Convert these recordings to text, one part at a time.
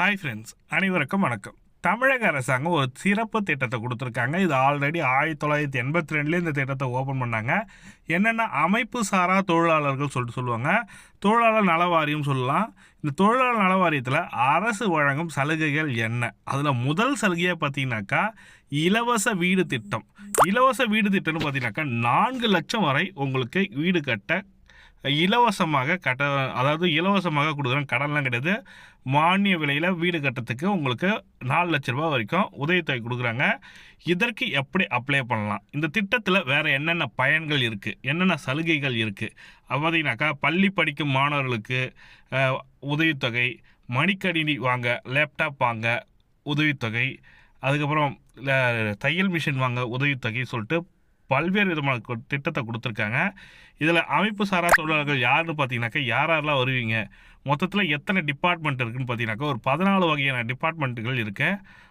Hi friends அனைவருக்கும் வணக்கம். தமிழக அரசாங்கம் ஒரு சிறப்பு திட்டத்தை கொடுத்துருக்காங்க. இது ஆல்ரெடி ஆயிரத்தி தொள்ளாயிரத்தி எண்பத்தி ரெண்டுலேயே இந்த திட்டத்தை ஓப்பன் பண்ணாங்க. என்னென்ன அமைப்பு சாரா தொழிலாளர்கள் சொல்லிட்டு சொல்லுவாங்க. தொழிலாளர் நல வாரியம் சொல்லலாம். இந்த தொழிலாளர் நல வாரியத்தில் அரசு வழங்கும் சலுகைகள் என்ன? அதில் முதல் சலுகையை பார்த்தீங்கன்னாக்கா இலவச வீடு திட்டம். இலவச வீடு திட்டம்னு பார்த்தீங்கன்னாக்கா நான்கு லட்சம் வரை உங்களுக்கு வீடு கட்ட இலவசமாக கட்ட அதாவது இலவசமாக கொடுக்குறோம் கடன்லாம் கிடையாது. மானிய விலையில் வீடு கட்டுறதுக்கு உங்களுக்கு நாலு லட்ச ரூபா வரைக்கும் உதவித்தொகை கொடுக்குறாங்க. இதற்கு எப்படி அப்ளை பண்ணலாம்? இந்த திட்டத்தில் வேறு என்னென்ன பயன்கள் இருக்குது என்னென்ன சலுகைகள் இருக்குது பார்த்தீங்கன்னாக்கா பள்ளி படிக்கும் மாணவர்களுக்கு உதவித்தொகை மடிக்கணினி வாங்க லேப்டாப் வாங்க உதவித்தொகை அதுக்கப்புறம் தையல் மிஷின் வாங்க உதவித்தொகை சொல்லிட்டு பல்வேறு விதமான திட்டத்தை கொடுத்துருக்காங்க. இதில் அமைப்பு சாரா தொழிலாளர்கள் யாருன்னு பார்த்தீங்கன்னாக்கா யார் யாரெல்லாம் வருவீங்க? மொத்தத்தில் எத்தனை டிபார்ட்மெண்ட் இருக்குன்னு பார்த்தீங்கன்னாக்கா ஒரு பதினாலு வகையான டிபார்ட்மெண்ட்டுகள் இருக்கு.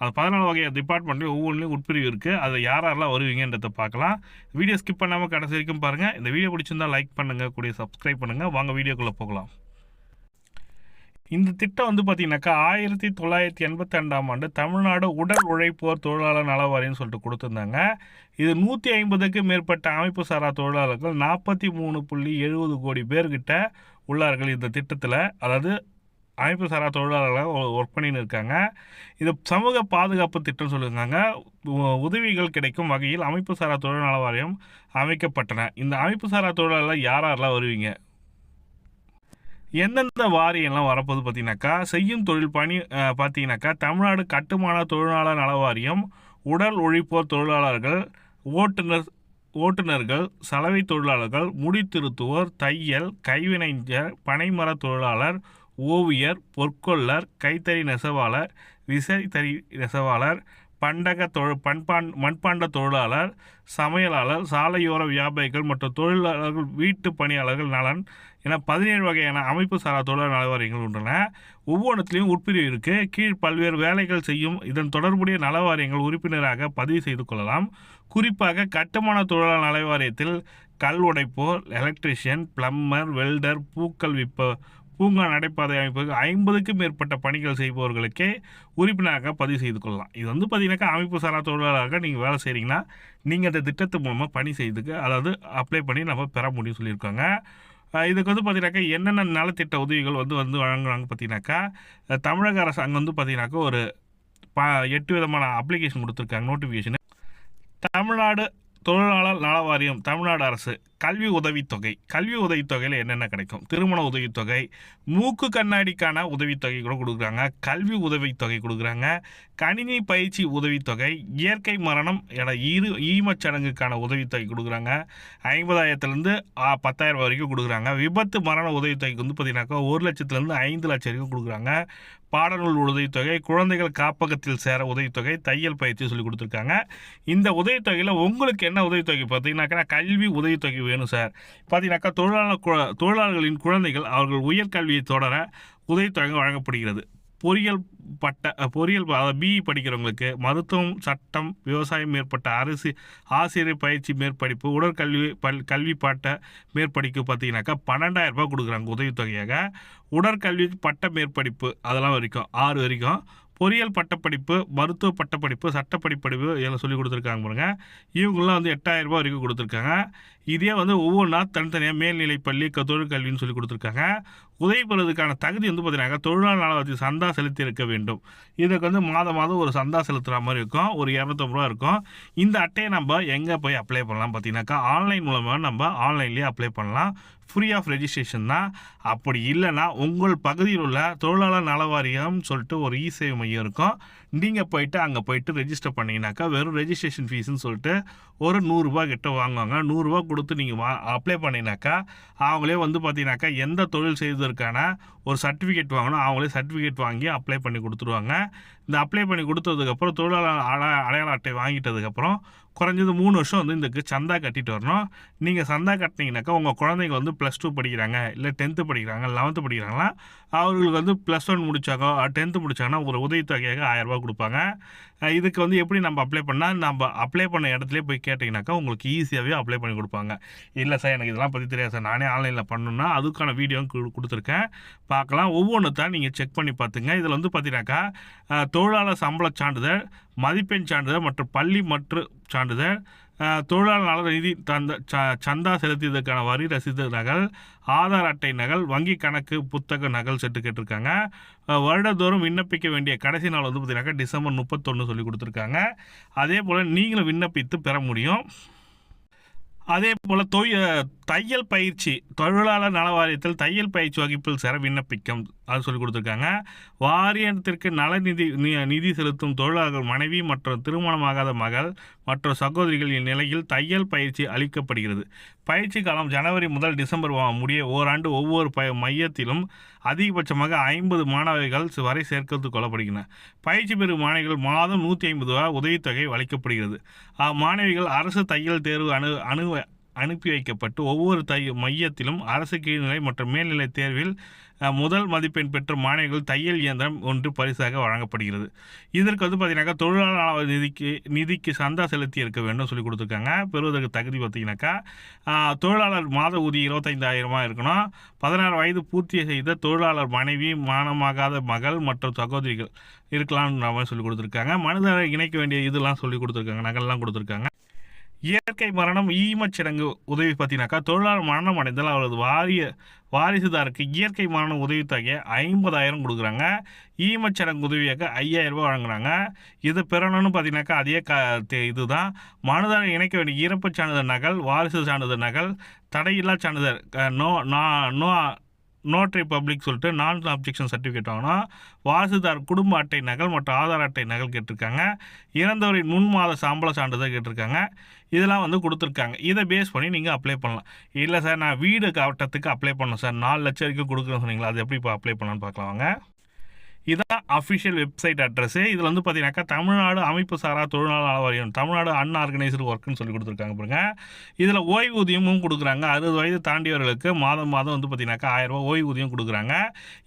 அந்த பதினாலு வகையான டிபார்ட்மெண்ட்லேயும் ஒவ்வொன்றிலையும் உட்பிரிவு இருக்குது அதில் யார் யாரெல்லாம் வருவீங்கன்றதை பார்க்கலாம் வீடியோ ஸ்கிப் பண்ணாமல் கடைசி வரைக்கும் பாருங்கள் இந்த வீடியோ பிடிச்சிருந்தால் லைக் பண்ணுங்கள் கூடிய சப்ஸ்கிரைப் பண்ணுங்கள் வாங்க வீடியோக்குள்ளே போகலாம். இந்த திட்டம் வந்து பார்த்தீங்கன்னாக்கா ஆயிரத்தி தொள்ளாயிரத்தி எண்பத்தி ரெண்டாம் ஆண்டு தமிழ்நாடு உடல் உழைப்போர் தொழிலாளர் நலவாரியம்னு சொல்லிட்டு கொடுத்துருந்தாங்க. இது நூற்றி ஐம்பதுக்கு மேற்பட்ட அமைப்பு சாரா தொழிலாளர்கள் நாற்பத்தி மூணு புள்ளி எழுபது கோடி பேர்கிட்ட உள்ளார்கள் இந்த திட்டத்தில். அதாவது அமைப்பு சாரா தொழிலாளர்களாக ஒர்க் பண்ணின்னு இருக்காங்க. இது சமூக பாதுகாப்பு திட்டம் சொல்லியிருந்தாங்க. உதவிகள் கிடைக்கும் வகையில் அமைப்பு சாரா தொழில் நல வாரியம் அமைக்கப்பட்டன. இந்த அமைப்பு சாரா தொழிலாளர் யார் யாரெல்லாம் வருவீங்க? எந்தெந்த வாரியம்லாம் வரப்போகுது பார்த்தீங்கன்னாக்கா செய்யும் தொழில் பணி பார்த்தீங்கன்னாக்கா தமிழ்நாடு கட்டுமான தொழிலாளர் நல வாரியம் உடல் ஒழிப்போர் தொழிலாளர்கள் ஓட்டுநர் ஓட்டுநர்கள் சலவை தொழிலாளர்கள் முடித்திருத்துவோர் தையல் கைவினைஞர் பனைமர தொழிலாளர் ஓவியர் பொற்கொள்ளர் கைத்தறி நெசவாளர் விசைத்தறி நெசவாளர் பண்டக தொழில் பண்பான் மண்பாண்ட தொழிலாளர் சமையலாளர் சாலையோர வியாபாரிகள் மற்றும் தொழிலாளர்கள் வீட்டு பணியாளர்கள் நலன் ஏன்னா பதினேழு வகையான அமைப்பு சாரா தொழில் நலவாரியங்கள் உள்ளன. ஒவ்வொன்றத்திலையும் உட்பிரிவு இருக்கு. கீழ் பல்வேறு வேலைகள் செய்யும் இதன் தொடர்புடைய நலவாரியங்கள் உறுப்பினராக பதிவு செய்து கொள்ளலாம். குறிப்பாக கட்டுமான தொழிலாளர் நலவாரியத்தில் கல் உடைப்போர் எலக்ட்ரிஷியன் பிளம்மர் வெல்டர் பூக்கள் விற்ப பூங்கா நடைபாதை அமைப்புக்கு ஐம்பதுக்கும் மேற்பட்ட பணிகள் செய்பவர்களுக்கே உறுப்பினராக பதிவு செய்து கொள்ளலாம். இது வந்து பார்த்தீங்கன்னாக்கா அமைப்பு சாரா தொழிலாளராக நீங்கள் வேலை செய்கிறீங்கன்னா நீங்கள் அந்த திட்டத்து மூலமாக பணி செய்துக்கு அதாவது அப்ளை பண்ணி நம்ம பெற முடியும் சொல்லியிருக்காங்க. இதுக்கு வந்து பார்த்தீங்கன்னாக்கா என்னென்ன நலத்திட்ட உதவிகள் வந்து வந்து வழங்குறாங்க பார்த்தீங்கன்னாக்கா தமிழக தமிழக அரசாங்கம் வந்து பார்த்தீங்கன்னாக்கா ஒரு ப எட்டு விதமான அப்ளிகேஷன் கொடுத்துருக்காங்க நோட்டிஃபிகேஷன் தமிழ்நாடு தொழிலாளர் நல வாரியம் தமிழ்நாடு அரசு கல்வி உதவித்தொகை கல்வி உதவித்தொகையில் என்னென்ன கிடைக்கும்? திருமண உதவித்தொகை மூக்கு கண்ணாடிக்கான உதவித்தொகை கூட கொடுக்குறாங்க கல்வி உதவித்தொகை கொடுக்குறாங்க கணினி பயிற்சி உதவித்தொகை இயற்கை மரணம் என இரு ஈமச்சடங்குக்கான உதவித்தொகை கொடுக்குறாங்க. ஐம்பதாயிரத்துலேருந்து பத்தாயிரம் வரைக்கும் கொடுக்குறாங்க. விபத்து மரண உதவித்தொகைக்கு வந்து பார்த்தீங்கன்னாக்கா ஒரு லட்சத்துலேருந்து ஐந்து லட்சம் வரைக்கும் கொடுக்குறாங்க. பாடநூல் உதவித்தொகை குழந்தைகள் காப்பகத்தில் சேர உதவித்தொகை தையல் பயிற்சி சொல்லி கொடுத்துருக்காங்க. இந்த உதவித்தொகையில் உங்களுக்கு என்ன உதவித்தொகை பார்த்தீங்கன்னாக்கா கல்வி உதவித்தொகை வேணும் சார் பார்த்தீங்கன்னாக்கா தொழிலாளர் கு- தொழிலாளர்களின் குழந்தைகள் அவர்கள் உயர்கல்வியை தொடர உதவித்தொகை வழங்கப்படுகிறது. பொறியியல் பட்ட பொறியியல் அதாவது பிஇ படிக்கிறவங்களுக்கு மருத்துவம் சட்டம் விவசாயம் மேற்பட்ட அரசு ஆசிரியர் பயிற்சி மேற்படிப்பு உடற்கல்வி பல் கல்வி பட்ட மேற்படிப்பு பார்த்தீங்கன்னாக்கா பன்னெண்டாயிரம் ரூபாய் கொடுக்குறாங்க உதவித்தொகையாக. உடற்கல்வி பட்ட மேற்படிப்பு அதெல்லாம் வரைக்கும் ஆறு வரைக்கும். பொறியியல் பட்டப்படிப்பு மருத்துவ பட்டப்படிப்பு சட்டப்படிப்படிப்பு இதெல்லாம் சொல்லி கொடுத்துருக்காங்க பாருங்க. இவங்களாம் வந்து எட்டாயிரம் வரைக்கும் கொடுத்துருக்காங்க. இதே வந்து ஒவ்வொன்றா தனித்தனியாக மேல்நிலை பள்ளி க- தொழிற்கல்வின்னு சொல்லி கொடுத்துருக்காங்க. உதவி பெறுவதற்கான தகுதி வந்து பார்த்தீங்கன்னா தொழிலாளர் நலவாரியத்தில் சந்தா செலுத்தி இருக்க வேண்டும். இதுக்கு வந்து மாதம் மாதம் ஒரு சந்தா செலுத்துகிற மாதிரி இருக்கும். ஒரு இரநூத்தம்பது ரூபா இருக்கும். இந்த அட்டையை நம்ம எங்கே போய் அப்ளை பண்ணலாம் பார்த்தீங்கன்னாக்கா ஆன்லைன் மூலமாக நம்ம ஆன்லைன்லேயே அப்ளை பண்ணலாம். ஃப்ரீ ஆஃப் ரெஜிஸ்ட்ரேஷன் தான். அப்படி இல்லைன்னா உங்கள் பகுதியில் உள்ள தொழிலாளர் நல வாரியம் சொல்லிட்டு ஒரு இ சேவை மையம் இருக்கும். நீங்கள் போயிட்டு அங்கே போயிட்டு ரெஜிஸ்டர் பண்ணிங்கனாக்கா வெறும் ரெஜிஸ்ட்ரேஷன் ஃபீஸ்னு சொல்லிட்டு ஒரு நூறுரூபா கிட்ட வாங்குவாங்க. நூறுரூவா கொடுத்து நீங்கள் வா அப்ளை பண்ணினாக்கா அவங்களே வந்து பார்த்தீங்கன்னாக்கா எந்த தொழில் செய்வதற்கான ஒரு சர்டிஃபிகேட் வாங்கணும் அவங்களே சர்டிஃபிகேட் வாங்கி அப்ளை பண்ணி கொடுத்துருவாங்க. இந்த அப்ளை பண்ணி கொடுத்ததுக்கப்புறம் தொழிலாளர் அட அடையாள அட்டை வாங்கிட்டதுக்கப்புறம் குறைஞ்சது மூணு வருஷம் வந்து இதுக்கு சந்தா கட்டிட்டு வரணும். நீங்கள் சந்தா கட்டினீங்கனாக்கா உங்கள் குழந்தைங்க வந்து ப்ளஸ் டூ படிக்கிறாங்க இல்லை டென்த்து படிக்கிறாங்க லெவன்த்து படிக்கிறாங்களா? அவர்களுக்கு வந்து ப்ளஸ் ஒன் முடித்தாக்கோ டென்த்து முடித்தாங்கன்னா ஒரு உதவித்தொகையாக ஆயிரரூபா கொடுப்பாங்க. இதுக்கு வந்து எப்படி நம்ம அப்ளை பண்ணால் நம்ம அப்ளை பண்ண இடத்துலேயே போய் கேட்டிங்கனாக்கா உங்களுக்கு ஈஸியாகவே அப்ளை பண்ணி கொடுப்பாங்க. இல்லை சார் எனக்கு இதெல்லாம் பற்றி தெரியாது சார் நானே ஆன்லைனில் பண்ணணும்னா அதுக்கான வீடியோ கொடுத்துருக்கேன். பார்க்கலாம். ஒவ்வொன்று தான் நீங்கள் செக் பண்ணி பார்த்துங்க. இதில் வந்து பார்த்தீங்கன்னாக்கா தொழிலாளர் சம்பள சான்றிதழ் மதிப்பெண் சான்றிதழ் மற்றும் பள்ளி மற்றும் சான்றிதழ் தொழிலாளர் நல நிதி தந்த ச- சந்தா செலுத்தியதற்கான வரி ரசீது நகல் ஆதார் அட்டை நகல் வங்கி கணக்கு புத்தக நகல் செட்டு கேட்டிருக்காங்க. வருடந்தோறும் விண்ணப்பிக்க வேண்டிய கடைசி நாள் வந்து பார்த்தீங்கன்னாக்கா டிசம்பர் முப்பத்தொன்று சொல்லி கொடுத்துருக்காங்க. அதே போல் நீங்களும் விண்ணப்பித்து பெற முடியும். அதே போல் தொய் தையல் பயிற்சி தொழிலாளர் நல வாரியத்தில் தையல் பயிற்சி வகுப்பில் சேர விண்ணப்பிக்கும். அது சொல்லி கொடுத்துருக்காங்க. வாரியத்திற்கு நலநிதி நி- நிதி செலுத்தும் தொழிலாளர்கள் மனைவி மற்றும் திருமணமாகாத மகள் மற்றும் சகோதரிகள் இந்நிலையில் தையல் பயிற்சி அளிக்கப்படுகிறது. பயிற்சி காலம் ஜனவரி முதல் டிசம்பர் முடிய ஓராண்டு ஒவ்வொரு ப மையத்திலும் அதிகபட்சமாக ஐம்பது மாணவர்கள் வரை சேர்க்கத்து கொள்ளப்படுகின்றன. பயிற்சி பெறும் மாணவிகள் மாதம் நூற்றி ஐம்பது ரூபா உதவித்தொகை அளிக்கப்படுகிறது அம்மாணவிகள் அரசு தையல் தேர்வு அணு அணு அனுப்பி வைக்கப்பட்டு ஒவ்வொரு தை மையத்திலும் அரசு கீழ்நிலை மற்றும் மேல்நிலை தேர்வில் முதல் மதிப்பெண் பெற்ற மாணவர்கள் தையல் இயந்திரம் ஒன்று பரிசாக வழங்கப்படுகிறது. இதற்கு வந்து பார்த்தீங்கன்னாக்கா தொழிலாளர் நிதிக்கு நிதிக்கு சந்தா செலுத்தி இருக்க வேண்டும் சொல்லி கொடுத்துருக்காங்க. பெறுவதற்கு தகுதி பார்த்தீங்கன்னாக்கா தொழிலாளர் மாத ஊதியம் இருபத்தைந்தாயிரமாக இருக்கணும். பதினாறு வயது பூர்த்தி செய்த தொழிலாளர் மனைவி மானமாகாத மகள் மற்றும் சகோதரிகள் இருக்கலாம்னு சொல்லி கொடுத்துருக்காங்க. மனிதரை இணைக்க வேண்டிய இதெல்லாம் சொல்லி கொடுத்துருக்காங்க. நகல்லாம் கொடுத்துருக்காங்க. இயற்கை மரணம் ஈமச்சடங்கு உதவி பார்த்தீங்கன்னாக்கா தொழிலாளர் மரணம் அடைந்தால் அவரது வாரிய வாரிசுதாருக்கு இயற்கை மரணம் உதவி தொகையை ஐம்பதாயிரம் கொடுக்குறாங்க. ஈமச்சடங்கு உதவியாக ஐயாயிரம் ரூபாய் வழங்குறாங்க. இது பெறணும்னு பார்த்தீங்கன்னாக்கா அதே க தே- இதுதான். மனுதாரர் இணைக்க வேண்டிய இறப்பு சான்றிதழ் நகல் வாரிசு சான்றிதழ் நகல் தடையில்லா சான்றிதழ் நோ நா நோ நோட்ரி பப்ளிக் சொல்லிட்டு நான் அப்ஜெக்ஷன் சர்டிஃபிகேட் வாங்கணும் வாரிசுதார் குடும்ப அட்டை நகல் மற்றும் ஆதார் அட்டை நகல் கேட்டிருக்காங்க. இறந்தவரின் முன் மாத சம்பள சான்றிதழ் கேட்டிருக்காங்க. இதெல்லாம் வந்து கொடுத்துருக்காங்க. இதை பேஸ் பண்ணி நீங்கள் அப்ளை பண்ணலாம். இல்லை சார் நான் வீடு கட்டத்துக்கு அப்ளை பண்ணணும் சார் நாலு லட்சம் வரைக்கும் கொடுக்குறேன்னு சொன்னீங்களா? அது எப்படி இப்போ அப்ளை பண்ணலான்னு பார்க்கலாம் இதான் அஃபிஷியல் வெப்சைட் அட்ரஸு இதில் வந்து பார்த்தீங்கன்னாக்கா தமிழ்நாடு அமைப்பு சாரா தொழிலாளர் வாரியம் தமிழ்நாடு அன்ஆர்கனைஸ்டு ஒர்க்குன்னு சொல்லி கொடுத்துருக்காங்க பாருங்க. இதில் ஓய்வூதியமும் கொடுக்குறாங்க. அறுபது வயது தாண்டியவர்களுக்கு மாதம் மாதம் வந்து பார்த்தீங்கன்னாக்கா ஆயிரரூபா ஓய்வூதியம் கொடுக்குறாங்க.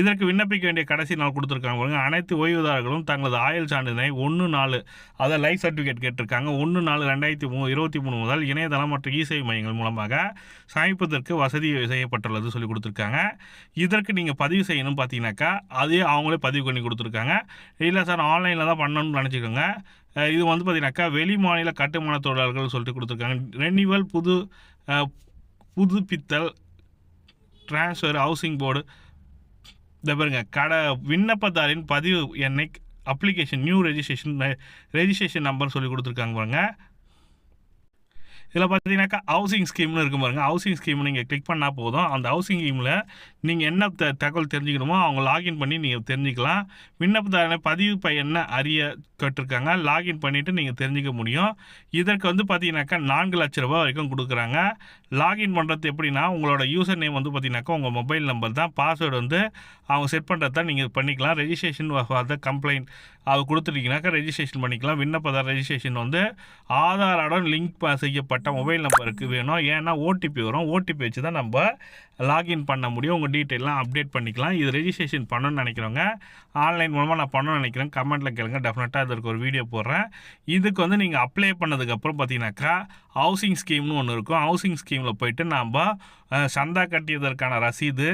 இதற்கு விண்ணப்பிக்க வேண்டிய கடைசி நாள் கொடுத்துருக்காங்க பாருங்க. அனைத்து ஓய்வுதாரர்களும் தங்களது ஆயுள் சான்றிதழை ஒன்று நாலு அதை லைஃப் சர்டிஃபிகேட் கேட்டிருக்காங்க. ஒன்று நாலு ரெண்டாயிரத்தி மூணு இருபத்தி மூணு முதல் இணையதளம் மற்றும் இசை மையங்கள் மூலமாக சமைப்பதற்கு வசதி செய்யப்பட்டுள்ளது சொல்லி கொடுத்துருக்காங்க. இதற்கு நீங்கள் பதிவு செய்யணும் பார்த்தீங்கன்னாக்கா அதே அவங்களே பதிவு பண்ணி கொடுத்துருக்காங்க. இல்லை சார் ஆன்லைனில் தான் பண்ணணும்னு நினச்சிக்கோங்க. இது வந்து பார்த்தீங்கன்னாக்கா வெளி மாநில கட்டுமான தொழிலாளர்கள் சொல்லிட்டு கொடுத்துருக்காங்க. ரெனிவல் புது புதுப்பித்தல் ட்ரான்ஸ்ஃபர் ஹவுசிங் போர்டு இந்த பாருங்க கடை விண்ணப்பதாரின் பதிவு எண்ணை application new registration registration number சொல்லி கொடுத்துருக்காங்க பாருங்கள் இதில் பார்த்தீங்கன்னாக்கா ஹவுசிங் ஸ்கீம்னு இருக்கும் பாருங்க. ஹவுசிங் ஸ்கீம் நீங்கள் கிளிக் பண்ணால் போதும். அந்த ஹவுசிங் ஸ்கீமில் நீங்கள் என்ன த தகவல் தெரிஞ்சுக்கணுமோ அவங்க லாகின் பண்ணி நீங்கள் தெரிஞ்சுக்கலாம். விண்ணப்பதாரனை பதிவு பையனை அறிய கேட்டிருக்காங்க. லாகின் பண்ணிவிட்டு நீங்கள் தெரிஞ்சுக்க முடியும். இதற்கு வந்து பார்த்தீங்கன்னாக்கா நான்கு லட்ச ரூபா வரைக்கும் கொடுக்குறாங்க. லாகின் பண்ணுறது எப்படின்னா உங்களோட யூசர் நேம் வந்து பார்த்தீங்கன்னாக்கா உங்கள் மொபைல் நம்பர் தான். பாஸ்வேர்டு வந்து அவங்க செட் பண்ணுறது தான் நீங்கள் பண்ணிக்கலாம். ரெஜிஸ்ட்ரேஷன் ஃபார் த கம்ப்ளைண்ட் அது கொடுத்துட்டீங்கன்னாக்கா ரெஜிஸ்ட்ரேஷன் பண்ணிக்கலாம். விண்ணப்பதார் ரெஜிஸ்ட்ரேஷன் வந்து ஆதாரோட லிங்க் செய்யப்பட்ட மொபைல் நம்பருக்கு வேணும். ஏன்னா ஓடிபி வரும். ஓடிபி வச்சு தான் நம்ம லாகின் பண்ண முடியும். உங்கள் டீட்டெயிலாம் அப்டேட் பண்ணிக்கலாம். இது ரெஜிஸ்ட்ரேஷன் பண்ணணும்னு நினைக்கிறவங்க ஆன்லைன் மூலமாக நான் பண்ணணும்னு நினைக்கிறேன். கமெண்ட்டில் கேளுங்க. டெஃபினட்டாக இதற்கு ஒரு வீடியோ போடுறேன். இதுக்கு வந்து நீங்கள் அப்ளை பண்ணதுக்கப்புறம் பார்த்தீங்கன்னாக்கா ஹவுசிங் ஸ்கீம்னு ஒன்று இருக்கும். ஹவுசிங் ஸ்கீமில் போயிட்டு நாம் சந்தா கட்டியதற்கான ரசீது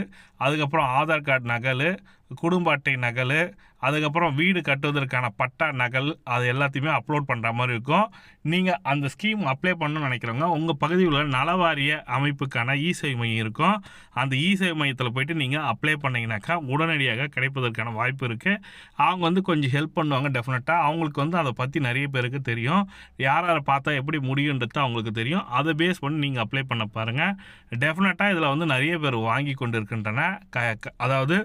அதுக்கப்புறம் ஆதார் கார்டு நகல் குடும்ப அட்டை நகல் அதுக்கப்புறம் வீடு கட்டுவதற்கான பட்டா நகல் அது எல்லாத்தையுமே அப்லோட் பண்ணுற மாதிரி இருக்கும். நீங்கள் அந்த ஸ்கீம் அப்ளை பண்ணணும்னு நினைக்கிறவங்க உங்கள் பகுதியில் உள்ள நலவாரிய அமைப்புக்கான இசேவை மையம் இருக்கும். அந்த இசேவை மையத்தில் போயிட்டு நீங்கள் அப்ளை பண்ணிங்கனாக்கா உடனடியாக கிடைப்பதற்கான வாய்ப்பு இருக்குது அவங்க வந்து கொஞ்சம் ஹெல்ப் பண்ணுவாங்க டெஃபினட்டாக அவங்களுக்கு வந்து அதை பற்றி நிறைய பேருக்கு தெரியும். யார் யாரை பார்த்தா எப்படி முடியுன்றது அவங்களுக்கு தெரியும். அதை பேஸ் பண்ணி நீங்கள் அப்ளை பண்ண பாருங்கள் டெஃபினட்டாக இதில் வந்து நிறைய பேர் வாங்கி கொண்டு இருக்கின்றன க க- அதாவது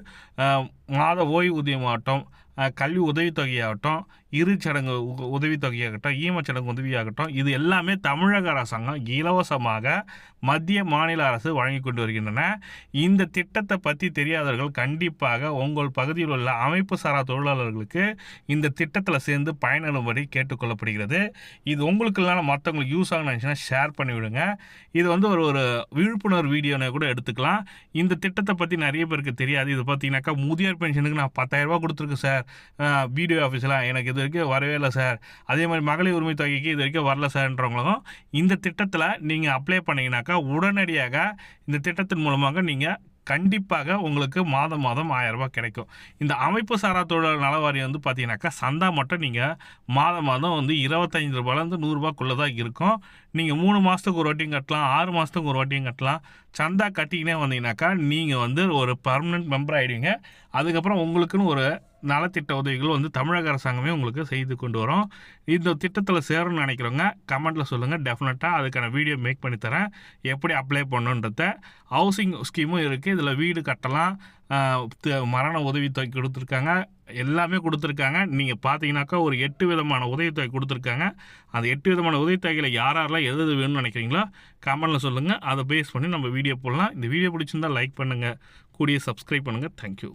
மாத ஓய்வூதியம் ஆட்டம் கல்வி உதவித்தொகையாகட்டும் இரு சடங்கு உ- உதவித்தொகையாகட்டும் ஈமச்சடங்கு உதவியாகட்டும் இது எல்லாமே தமிழக அரசாங்கம் இலவசமாக மத்திய மாநில அரசு வழங்கி கொண்டு வருகின்றன. இந்த திட்டத்தை பற்றி தெரியாதவர்கள் கண்டிப்பாக உங்கள் பகுதியில் உள்ள அமைப்பு சாரா தொழிலாளர்களுக்கு இந்த திட்டத்தில் சேர்ந்து பயனடும்படி கேட்டுக்கொள்ளப்படுகிறது இது உங்களுக்கு இல்லைனா மற்றவங்களுக்கு யூஸ் ஆகணுச்சுன்னா நினச்சினா ஷேர் பண்ணிவிடுங்க இது வந்து ஒரு ஒரு விழிப்புணர்வு வீடியோனை கூட எடுத்துக்கலாம். இந்த திட்டத்தை பற்றி நிறைய பேருக்கு தெரியாது. இது பார்த்தீங்கன்னாக்கா முதியோர் பென்ஷனுக்கு நான் பத்தாயிரரூபா கொடுத்துருக்கேன் சார். பிடிஓ ஆஃபீஸில் எனக்கு இது வரைக்கும் வரவே இல்லை சார் அதே மாதிரி மகளிர் உரிமை தொகைக்கு இது வரைக்கும் வரல சார்ன்றவங்களும் இந்த திட்டத்தில் நீங்கள் அப்ளை பண்ணீங்கன்னாக்கா உடனடியாக இந்த திட்டத்தின் மூலமாக நீங்கள் கண்டிப்பாக உங்களுக்கு மாதம் மாதம் 1000 கிடைக்கும். இந்த அமைப்பு சாரா தொழிலாளர் நல வாரியம் வந்து பார்த்தீங்கன்னாக்கா சந்தா மட்டும் நீங்கள் மாதம் மாதம் வந்து இருபத்தஞ்சி ரூபாயிலேருந்து நூறுரூபாக்குள்ளே தான் இருக்கும். நீங்கள் மூணு மாதத்துக்கு ஒரு வாட்டியும் கட்டலாம் ஆறு மாதத்துக்கு ஒரு வாட்டியும் கட்டலாம். சந்தா கட்டிக்கினே வந்தீங்கன்னாக்கா நீங்கள் வந்து ஒரு பர்மனெண்ட் மெம்பர் ஆகிடுவீங்க அதுக்கப்புறம் உங்களுக்குன்னு ஒரு நலத்திட்ட உதவிகள் வந்து தமிழக அரசாங்கமே உங்களுக்கு செய்து கொண்டு வரும். இந்த திட்டத்தில் சேரணும்னு நினைக்கிறவங்க கமெண்ட்டில் சொல்லுங்கள் டெஃபினட்டாக அதுக்கான வீடியோ மேக் பண்ணி தரேன். எப்படி அப்ளை பண்ணுன்றத ஹவுசிங் ஸ்கீமும் இருக்குது இதில் வீடு கட்டலாம். மரண உதவித்தொகை கொடுத்துருக்காங்க. எல்லாமே கொடுத்துருக்காங்க. நீங்கள் பார்த்தீங்கன்னாக்கா ஒரு எட்டு விதமான உதவித்தொகை கொடுத்துருக்காங்க. அந்த எட்டு விதமான உதவித்தொகையில் யார் யாரெல்லாம் எது எது வேணும்னு நினைக்கிறீங்களோ கமெண்ட்டில் சொல்லுங்கள் அதை பேஸ் பண்ணி நம்ம வீடியோ போடலாம். இந்த வீடியோ பிடிச்சிருந்தா லைக் பண்ணுங்கள் கூடிய சப்ஸ்கிரைப் பண்ணுங்கள் தேங்க்யூ